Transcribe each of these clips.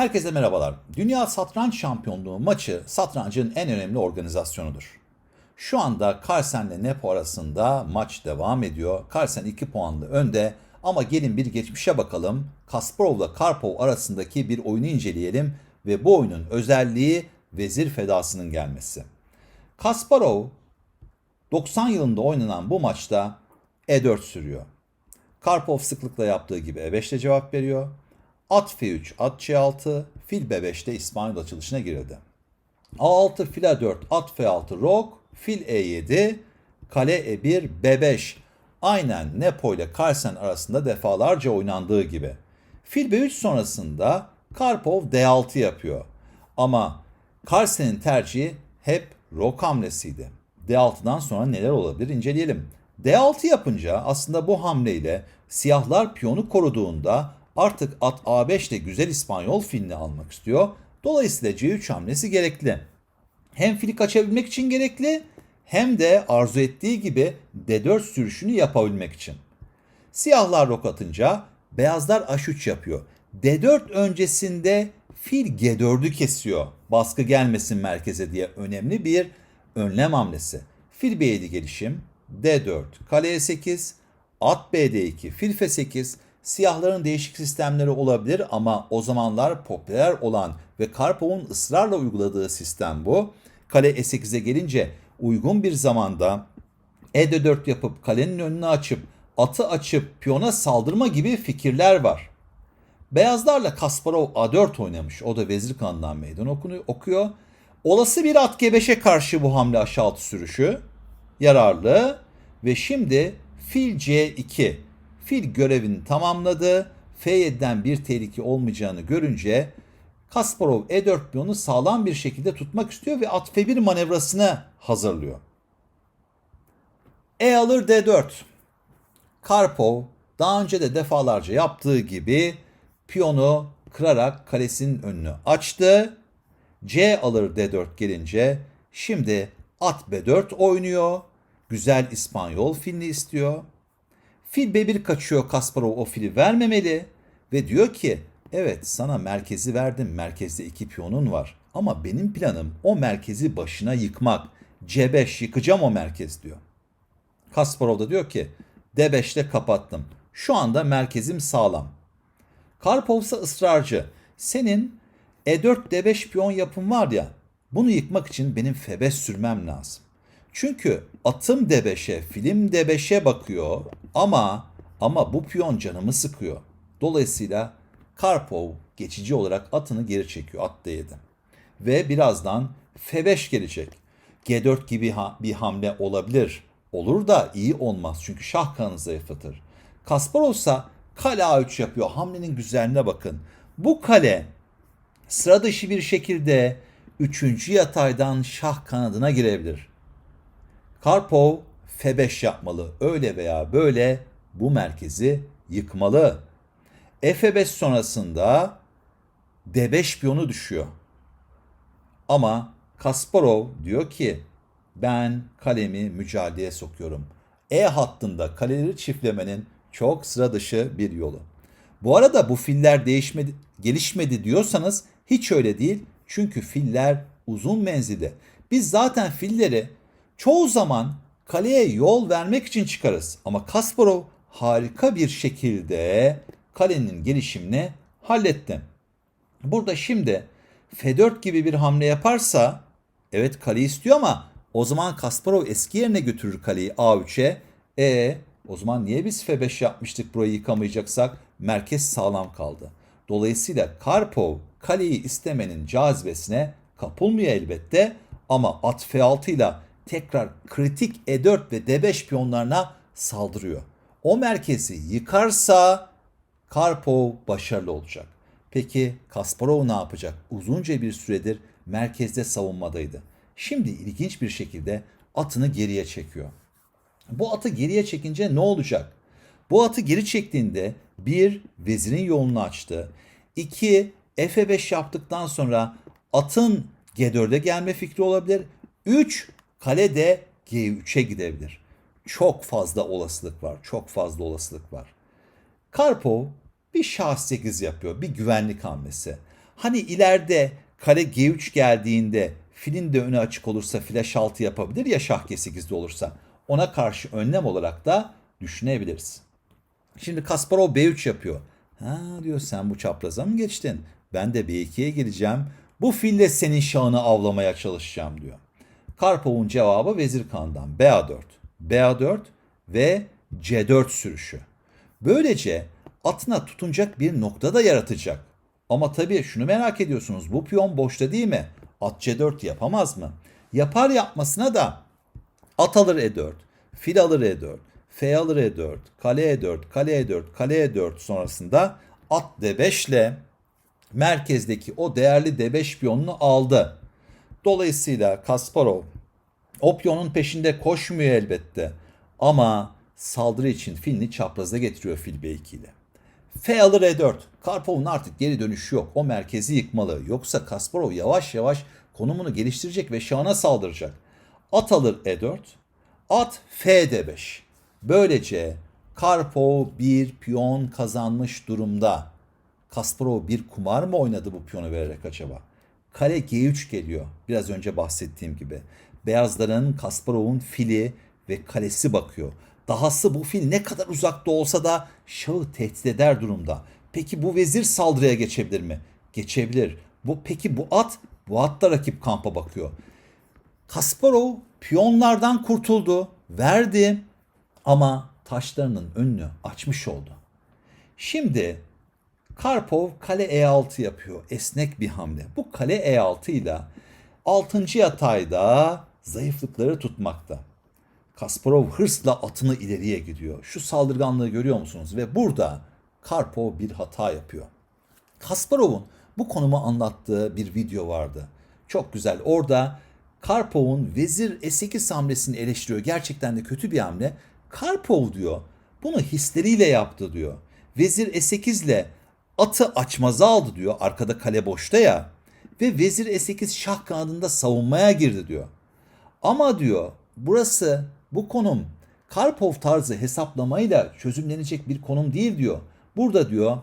Herkese merhabalar. Dünya Satranç Şampiyonluğu maçı satrancın en önemli organizasyonudur. Şu anda Carlsen ile Nepo arasında maç devam ediyor. Carlsen 2 puanlı önde ama gelin bir geçmişe bakalım. Kasparov ile Karpov arasındaki bir oyunu inceleyelim ve bu oyunun özelliği vezir fedasının gelmesi. Kasparov 90 yılında oynanan bu maçta E4 sürüyor. Karpov sıklıkla yaptığı gibi E5 ile cevap veriyor. At F3, at C6, fil B5'te İspanyol açılışına girildi. A6, fil A4, at F6, rok, fil E7, kale E1, B5. Aynen Nepo ile Carlsen arasında defalarca oynandığı gibi. Fil B3 sonrasında Karpov D6 yapıyor. Ama Carlsen'in tercihi hep rok hamlesiydi. D6'dan sonra neler olabilir inceleyelim. D6 yapınca aslında bu hamleyle siyahlar piyonu koruduğunda artık at A5 ile güzel İspanyol filini almak istiyor. Dolayısıyla C3 hamlesi gerekli. Hem fili kaçabilmek için gerekli hem de arzu ettiği gibi D4 sürüşünü yapabilmek için. Siyahlar rok atınca beyazlar H3 yapıyor. D4 öncesinde fil G4'ü kesiyor. Baskı gelmesin merkeze diye önemli bir önlem hamlesi. Fil B7 gelişim, D4, kale E8, at BD2, fil F8, siyahların değişik sistemleri olabilir ama o zamanlar popüler olan ve Karpov'un ısrarla uyguladığı sistem bu. Kale E8'e gelince uygun bir zamanda E4 yapıp kalenin önünü açıp atı açıp piyona saldırma gibi fikirler var. Beyazlarla Kasparov A4 oynamış. O da vezir kanından meydan okuyor. Olası bir at G5'e karşı bu hamle aşağı altı sürüşü yararlı. Ve şimdi fil C2. Fil görevini tamamladı. F7'den bir tehlike olmayacağını görünce Kasparov E4 piyonu sağlam bir şekilde tutmak istiyor ve at F1 manevrasını hazırlıyor. E alır D4. Karpov daha önce de defalarca yaptığı gibi piyonu kırarak kalesinin önünü açtı. C alır D4 gelince şimdi at B4 oynuyor. Güzel İspanyol filini istiyor. Fil B1 kaçıyor Kasparov o fili vermemeli ve diyor ki evet sana merkezi verdim merkezde iki piyonun var ama benim planım o merkezi başına yıkmak. C5 yıkacağım o merkez diyor. Kasparov da diyor ki D5 ile kapattım. Şu anda merkezim sağlam. Karpov ise ısrarcı. Senin E4 D5 piyon yapın var ya bunu yıkmak için benim F5 sürmem lazım. Çünkü atım D5'e, film D5'e bakıyor ama ama bu piyon canımı sıkıyor. Dolayısıyla Karpov geçici olarak atını geri çekiyor at D7. Ve birazdan F5 gelecek. G4 gibi ha- bir hamle olabilir. Olur da iyi olmaz çünkü şah kanı zayıflatır. Kasparov ise kale A3 yapıyor. Hamlenin güzelliğine bakın. Bu kale sıra dışı bir şekilde 3. yataydan şah kanadına girebilir. Karpov F5 yapmalı. Öyle veya böyle bu merkezi yıkmalı. F5 sonrasında D5 piyonu düşüyor. Ama Kasparov diyor ki ben kalemi mücadeleye sokuyorum. E hattında kaleleri çiftlemenin çok sıra dışı bir yolu. Bu arada bu filler değişmedi, gelişmedi diyorsanız hiç öyle değil. Çünkü filler uzun menzilde. Biz zaten filleri çoğu zaman kaleye yol vermek için çıkarız. Ama Kasparov harika bir şekilde kalenin gelişimini halletti. Burada şimdi F4 gibi bir hamle yaparsa evet kaleyi istiyor ama o zaman Kasparov eski yerine götürür kaleyi A3'e. E o zaman niye biz F5 yapmıştık burayı yıkamayacaksak merkez sağlam kaldı. Dolayısıyla Karpov kaleyi istemenin cazibesine kapılmıyor elbette ama at F6 ile tekrar kritik E4 ve D5 piyonlarına saldırıyor. O merkezi yıkarsa Karpov başarılı olacak. Peki Kasparov ne yapacak? Uzunca bir süredir merkezde savunmadaydı. Şimdi ilginç bir şekilde atını geriye çekiyor. Bu atı geriye çekince ne olacak? Bu atı geri çektiğinde bir vezirin yolunu açtı. İki F5 yaptıktan sonra atın G4'e gelme fikri olabilir. Üç kalede G3'e gidebilir. Çok fazla olasılık var. Çok fazla olasılık var. Karpov bir şah 8 yapıyor. Bir güvenlik hamlesi. Hani ileride kare G3 geldiğinde filin de önü açık olursa flash 6 yapabilir ya şah G8'de olursa. Ona karşı önlem olarak da düşünebiliriz. Şimdi Kasparov B3 yapıyor. Ha diyor sen bu çapraza mı geçtin? Ben de B2'ye geleceğim. Bu fille senin şahını avlamaya çalışacağım diyor. Karpov'un cevabı vezir kandan BA4, BA4 ve C4 sürüşü. Böylece atına tutunacak bir nokta da yaratacak. Ama tabii şunu merak ediyorsunuz. Bu piyon boşta değil mi? At C4 yapamaz mı? Yapar yapmasına da at alır E4, fil alır E4, F alır E4, kale E4, kale E4, kale E4 sonrasında at D5 ile merkezdeki o değerli D5 piyonunu aldı. Dolayısıyla Kasparov o piyonun peşinde koşmuyor elbette. Ama saldırı için filini çapraza getiriyor fil B2 ile. F alır E4. Karpov'un artık geri dönüşü yok. O merkezi yıkmalı. Yoksa Kasparov yavaş yavaş konumunu geliştirecek ve şahına saldıracak. At alır E4. At F D5. Böylece Karpov bir piyon kazanmış durumda. Kasparov bir kumar mı oynadı bu piyonu vererek acaba? Kale G3 geliyor. Biraz önce bahsettiğim gibi. Beyazların Kasparov'un fili ve kalesi bakıyor. Dahası bu fil ne kadar uzakta olsa da şahı tehdit eder durumda. Peki bu vezir saldırıya geçebilir mi? Geçebilir. Bu peki bu at? Bu at da rakip kampa bakıyor. Kasparov piyonlardan kurtuldu, verdi ama taşlarının önünü açmış oldu. Şimdi Karpov kale E6 yapıyor. Esnek bir hamle. Bu kale E6 ile 6. yatayda zayıflıkları tutmakta. Kasparov hırsla atını ileriye gidiyor. Şu saldırganlığı görüyor musunuz? Ve burada Karpov bir hata yapıyor. Kasparov'un bu konumu anlattığı bir video vardı. Çok güzel. Orada Karpov'un vezir E8 hamlesini eleştiriyor. Gerçekten de kötü bir hamle. Karpov diyor bunu hisleriyle yaptı diyor. Vezir E8 ile atı açmaza aldı diyor. Arkada kale boşta ya. Ve vezir E8 şah kanadında savunmaya girdi diyor. Ama diyor burası bu konum Karpov tarzı hesaplamayla çözümlenecek bir konum değil diyor. Burada diyor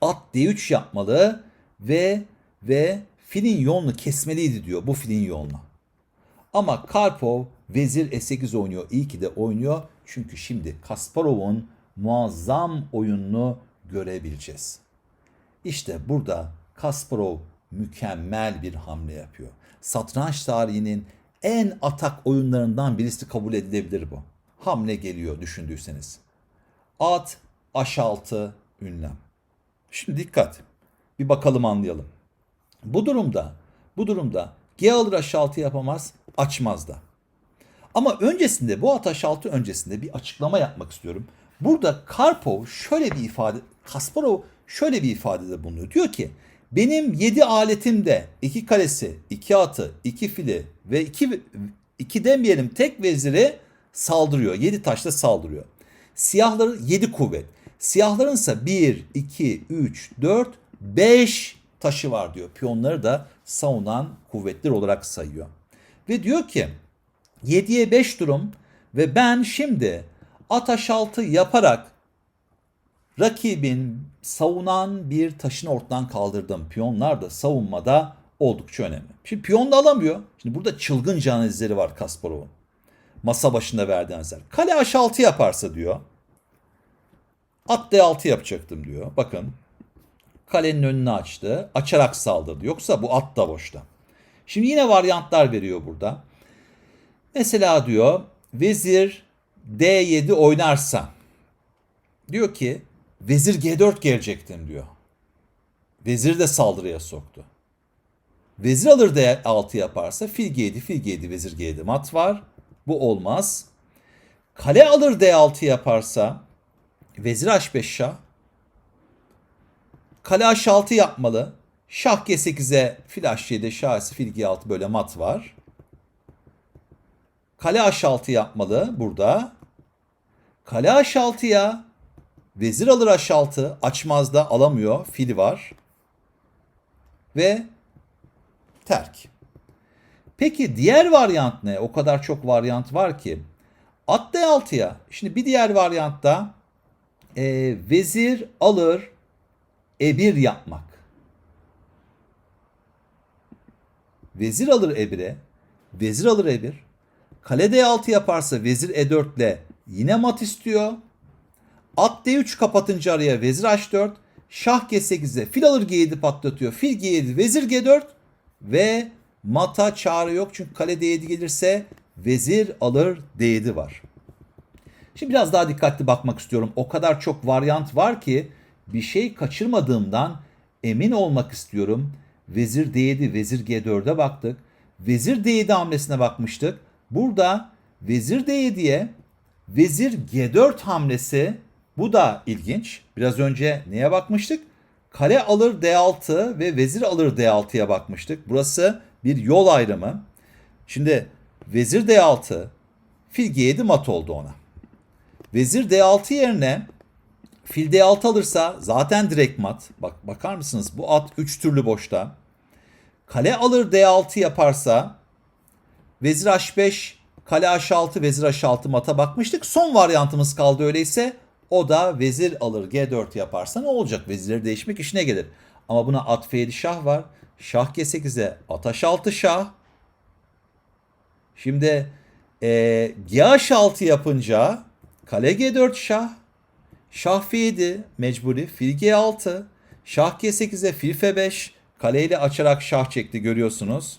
at D3 yapmalı ve ve filin yolunu kesmeliydi diyor bu filin yolunu. Ama Karpov vezir E8 oynuyor. İyi ki de oynuyor. Çünkü şimdi Kasparov'un muazzam oyununu görebileceğiz. İşte burada Kasparov mükemmel bir hamle yapıyor. Satranç tarihinin en atak oyunlarından birisi kabul edilebilir bu. Hamle geliyor düşündüyseniz. At H6 ünlem. Şimdi dikkat. Bir bakalım anlayalım. Bu durumda bu durumda G alır H6 yapamaz, açmaz da. Ama öncesinde bu at H6 öncesinde bir açıklama yapmak istiyorum. Burada Karpov şöyle bir ifade, Kasparov şöyle bir ifadede bulunuyor. Diyor ki benim 7 aletimde 2 kalesi, 2 atı, 2 fili ve 2 2 demeyelim tek veziri saldırıyor. 7 taşla saldırıyor. Siyahların 7 kuvvet. Siyahların ise 1, 2, 3, 4, 5 taşı var diyor. Piyonları da savunan kuvvetler olarak sayıyor. Ve diyor ki 7'ye 5 durum ve ben şimdi at H6 yaparak rakibin savunan bir taşını ortadan kaldırdım. Piyonlar da savunmada oldukça önemli. Şimdi piyon da alamıyor. Şimdi burada çılgınca analizleri var Kasparov'un. Masa başında verdiği analizler. Kale H6 yaparsa diyor. At D6 yapacaktım diyor. Bakın. Kalenin önünü açtı. Açarak saldırdı. Yoksa bu at da boşta. Şimdi yine varyantlar veriyor burada. Mesela diyor vezir D7 oynarsa diyor ki vezir G4 gelecektim diyor. Vezir de saldırıya soktu. Vezir alır D6 yaparsa fil G7, fil G7, vezir G7 mat var. Bu olmaz. Kale alır D6 yaparsa vezir H5 şah. Kale H6 yapmalı. Şah G8'e fil H7, şah fil G6 böyle mat var. Kale H6 yapmalı burada. Kale H6'ya vezir alır H6 açmaz da alamıyor. Fil var. Ve terk. Peki diğer varyant ne? O kadar çok varyant var ki. At D6'ya. Şimdi bir diğer varyantta e, vezir alır E1 yapmak. vezir alır E1'e, vezir alır E1. Kale D6 yaparsa vezir E4 ile yine mat istiyor. At D3 kapatınca araya vezir H4. Şah G8'e fil alır G7 patlatıyor. Fil G7 vezir G4 ve mata çağrı yok çünkü kale D7 gelirse vezir alır D7 var. Şimdi biraz daha dikkatli bakmak istiyorum. O kadar çok varyant var ki bir şey kaçırmadığımdan emin olmak istiyorum. Vezir D7, vezir G4'e baktık. Vezir D7 hamlesine bakmıştık. Burada vezir D7'ye vezir G4 hamlesi bu da ilginç. Biraz önce neye bakmıştık? Kale alır D6 ve vezir alır D6'ya bakmıştık. Burası bir yol ayrımı. Şimdi vezir D6, fil G7 mat oldu ona. Vezir D6 yerine fil D6 alırsa zaten direkt mat. Bak bakar mısınız? Bu at 3 türlü boşta. Kale alır D6 yaparsa vezir H5, kale H6, vezir H6 mata bakmıştık. Son varyantımız kaldı öyleyse. O da vezir alır G4 yaparsa ne olacak? Vezirleri değişmek işine gelir. Ama buna at F7 şah var. Şah G8'e at H6 şah. Şimdi e, G6 yapınca kale G4 şah. Şah F7 mecburi. Fil G6. Şah G8'e fil F5. Kaleyle açarak şah çekti görüyorsunuz.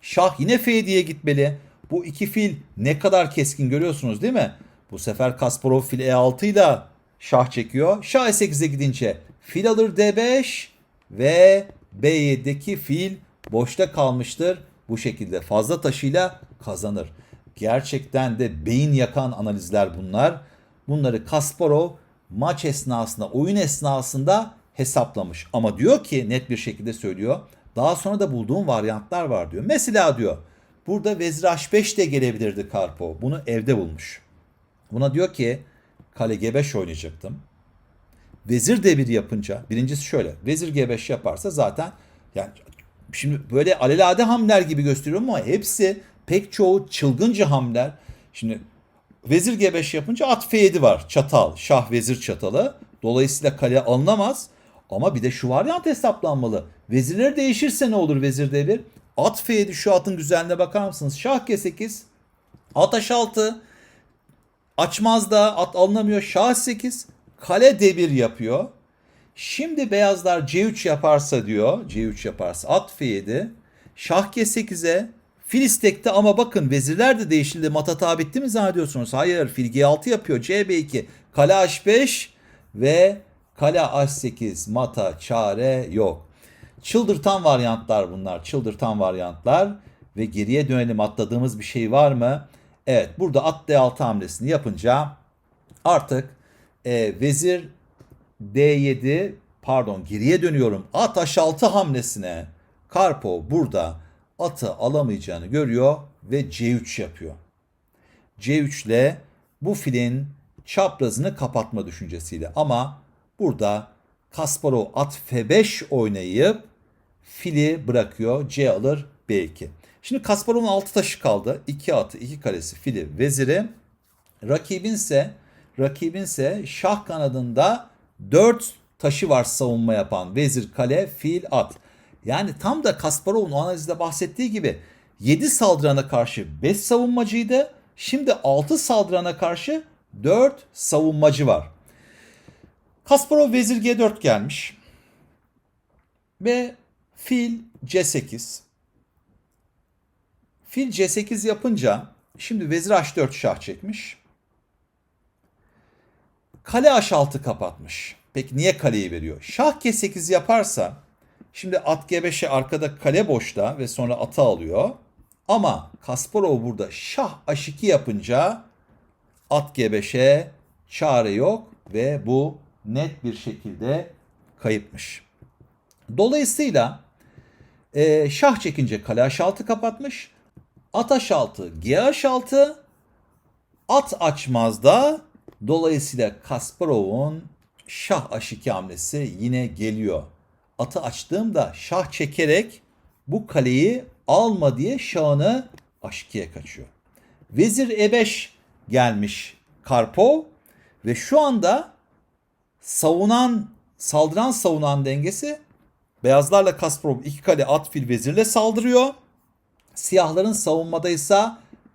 Şah yine F7'ye gitmeli. Bu iki fil ne kadar keskin görüyorsunuz değil mi? Bu sefer Kasparov fil E6 ile şah çekiyor. Şah E8'e gidince fil alır D5 ve B7'deki fil boşta kalmıştır. Bu şekilde fazla taşıyla kazanır. Gerçekten de beyin yakan analizler bunlar. Bunları Kasparov maç esnasında, oyun esnasında hesaplamış. Ama diyor ki net bir şekilde söylüyor. Daha sonra da bulduğum varyantlar var diyor. Mesela diyor burada vezir H5 de gelebilirdi Karpov. Bunu evde bulmuş. Buna diyor ki kale G5 oynayacaktım. Vezir D1 yapınca birincisi şöyle. Vezir G5 yaparsa zaten yani şimdi böyle alelade hamler gibi gösteriyorum ama hepsi pek çoğu çılgınca hamler. Şimdi vezir G5 yapınca at F7 var. Çatal. Şah vezir çatalı. Dolayısıyla kale alınamaz. Ama bir de şu varyant hesaplanmalı. Vezirler değişirse ne olur vezir D1? At F7 şu atın güzelliğine bakar mısınız? Şah G8. At H6. Açmaz da at alınamıyor. Şah 8. Kale D1 yapıyor. Şimdi beyazlar C3 yaparsa diyor. C3 yaparsa at F7. Şah G8'e fil istekte ama bakın vezirler de değişildi. Mat hata bitti mi zannediyorsunuz? Hayır fil G6 yapıyor. CB2. Kale H5 ve kale H8 mata çare yok. Çıldırtan varyantlar bunlar. Çıldırtan varyantlar. Ve geriye dönelim atladığımız bir şey var mı? Evet burada at D6 hamlesini yapınca artık e, vezir D7 pardon geriye dönüyorum. At H6 hamlesine Karpov burada atı alamayacağını görüyor ve C3 yapıyor. C3 ile bu filin çaprazını kapatma düşüncesiyle ama burada Kasparov at F5 oynayıp fili bırakıyor. C alır B2. Şimdi Kasparov'un 6 taşı kaldı. 2 atı, 2 kalesi, fili, veziri. Rakibinse rakibinse şah kanadında 4 taşı var savunma yapan. Vezir, kale, fil, at. Yani tam da Kasparov'un analizde bahsettiği gibi 7 saldırana karşı 5 savunmacıydı. Şimdi 6 saldırana karşı 4 savunmacı var. Kasparov vezir G4 gelmiş. Ve fil C8. Fil C8 yapınca şimdi vezir H4 şah çekmiş. Kale H6 kapatmış. Peki niye kaleyi veriyor? Şah G8 yaparsa şimdi at G5'e arkada kale boşta ve sonra atı alıyor. Ama Kasparov burada şah H2 yapınca at G5'e çare yok ve bu net bir şekilde kayıpmış. Dolayısıyla e, şah çekince kale H6 kapatmış. At H6, G H6, at açmazda dolayısıyla Kasparov'un şah H2 hamlesi yine geliyor. Atı açtığımda şah çekerek bu kaleyi alma diye şahını H2'ye kaçıyor. Vezir E5 gelmiş Karpov ve şu anda savunan saldıran savunan dengesi Beyazlarla Kasparov iki kale at fil vezirle saldırıyor. Siyahların savunmada ise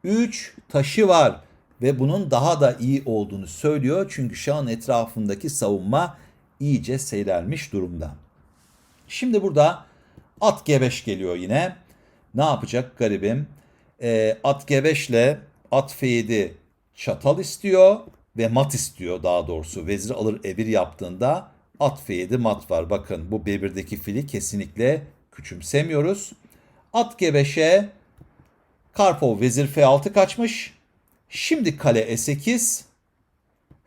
3 taşı var ve bunun daha da iyi olduğunu söylüyor. Çünkü şahın etrafındaki savunma iyice seyrelmiş durumda. Şimdi burada at G5 geliyor yine. Ne yapacak garibim? Ee, at G5 ile at F7 çatal istiyor ve mat istiyor daha doğrusu. Vezir alır E1 yaptığında at F7 mat var. Bakın bu B1'deki fili kesinlikle küçümsemiyoruz. At G5'e Karpov vezir F6 kaçmış. Şimdi kale E8.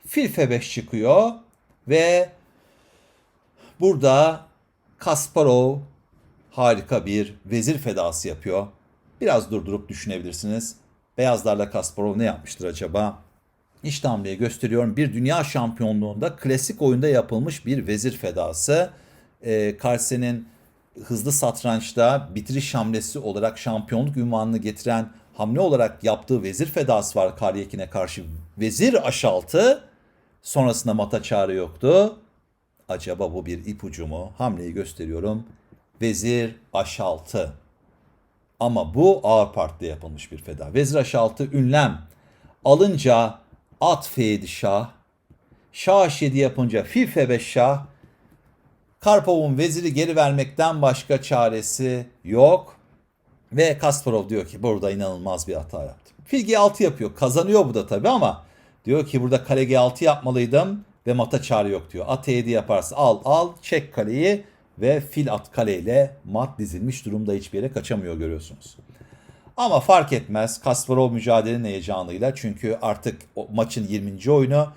Fil F5 çıkıyor ve burada Kasparov harika bir vezir fedası yapıyor. Biraz durdurup düşünebilirsiniz. Beyazlarla Kasparov ne yapmıştır acaba? İşte hamleyi gösteriyorum. Bir dünya şampiyonluğunda klasik oyunda yapılmış bir vezir fedası. Ee, Carlsen'in hızlı satrançta bitiriş hamlesi olarak şampiyonluk ünvanını getiren hamle olarak yaptığı vezir fedası var Karyekin'e karşı. Vezir H6 sonrasında mata çare yoktu. Acaba bu bir ipucu mu? Hamleyi gösteriyorum. Vezir H6. Ama bu ağır partide yapılmış bir feda. Vezir H6 ünlem. Alınca at F7 şah. Şah H7 yapınca fil F5 şah. Karpov'un veziri geri vermekten başka çaresi yok. Ve Kasparov diyor ki burada inanılmaz bir hata yaptım. Fil G6 yapıyor. Kazanıyor bu da tabii ama diyor ki burada kale G6 yapmalıydım ve mata çare yok diyor. At E7 yaparsa al al çek kaleyi ve fil at kaleyle mat dizilmiş durumda hiçbir yere kaçamıyor görüyorsunuz. Ama fark etmez Kasparov mücadelenin heyecanıyla çünkü artık maçın 20. oyunu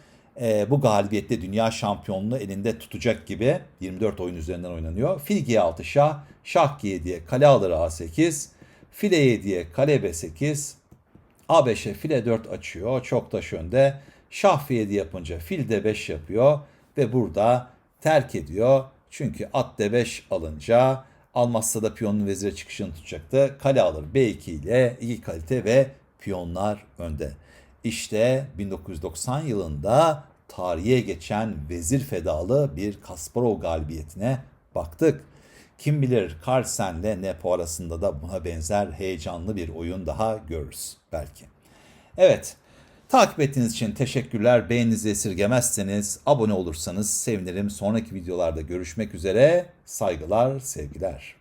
e, bu galibiyette dünya şampiyonluğu elinde tutacak gibi 24 oyun üzerinden oynanıyor. Fil G6 şah, şah G7'ye kale alır A8, file E7'ye kale B8, A5'e file 4 açıyor. Çok taş önde. Şah F7 yapınca fil D5 yapıyor ve burada terk ediyor. Çünkü at D5 alınca almazsa da piyonun vezire çıkışını tutacaktı. Kale alır B2 ile iyi kalite ve piyonlar önde. İşte 1990 yılında tarihe geçen vezir fedalı bir Kasparov galibiyetine baktık. Kim bilir Carlsen'le Nepo arasında da buna benzer heyecanlı bir oyun daha görürüz belki. Evet, takip ettiğiniz için teşekkürler. Beğeninizi esirgemezseniz abone olursanız sevinirim. Sonraki videolarda görüşmek üzere. Saygılar, sevgiler.